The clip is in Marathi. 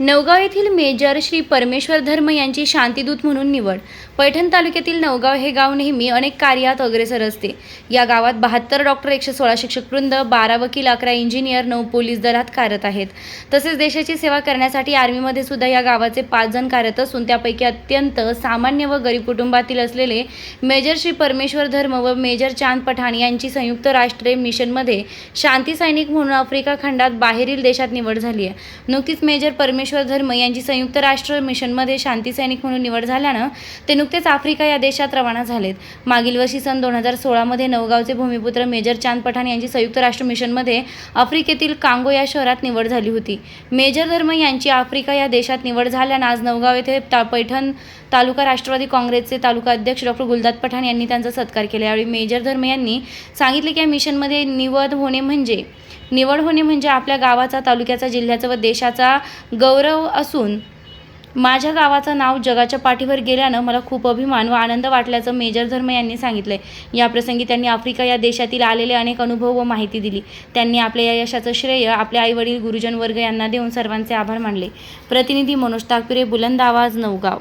नवगाव येथील मेजर श्री परमेश्वर धर्म यांची शांतीदूत म्हणून निवड. पैठण तालुक्यातील नवगाव हे गाव नेहमी अनेक कार्यात अग्रेसर असते. या गावात बहात्तर डॉक्टर एकशे सोळा शिक्षकवृंद बारा वकील अकरा इंजिनियर नऊ पोलीस दलात कार्यरत आहेत. तसेच देशाची सेवा करण्यासाठी आर्मीमध्ये सुद्धा या गावाचे पाच जण कार्यरत असून त्यापैकी अत्यंत सामान्य व गरीब कुटुंबातील असलेले मेजर श्री परमेश्वर धर्म व मेजर चांद पठाण यांची संयुक्त राष्ट्रे मिशनमध्ये शांती सैनिक म्हणून आफ्रिका खंडात बाहेरील देशात निवड झाली आहे. नुकतीच मेजर परमेश्वर धर्म यांची संयुक्त राष्ट्र मिशनमध्ये शांती सैनिक म्हणून निवड झाल्यानं ते नुकतेच आफ्रिका या देशात रवाना झालेत. मागील वर्षी सन दोन हजार सोळामध्ये नवगावचे भूमिपुत्र मेजर चांद पठाण यांची संयुक्त राष्ट्र मिशनमध्ये आफ्रिकेतील कांगो या शहरात निवड झाली होती. मेजर धर्म यांची आफ्रिका या देशात निवड झाल्यानं आज नवगाव येथे ता पैठण तालुका राष्ट्रवादी काँग्रेसचे तालुका अध्यक्ष डॉक्टर गुलदाद पठाण यांनी त्यांचा सत्कार केला. यावेळी मेजर धर्म यांनी सांगितले की या मिशनमध्ये निवड होणे म्हणजे निवड होणे म्हणजे आपल्या गावाचा तालुक्याचा जिल्ह्याचा व देशाचा गौरव असून माझ्या गावाचं नाव जगाच्या पाठीवर गेल्यानं मला खूप अभिमान व आनंद वाटल्याचं मेजर धर्म यांनी सांगितलंय. याप्रसंगी त्यांनी आफ्रिका या देशातील आलेले अनेक अनुभव व माहिती दिली. त्यांनी आपल्या या यशाचं श्रेय आपले आईवडील गुरुजन वर्ग यांना देऊन सर्वांचे आभार मानले. प्रतिनिधी मनोज ताकपिरे बुलंद आवाज नवगाव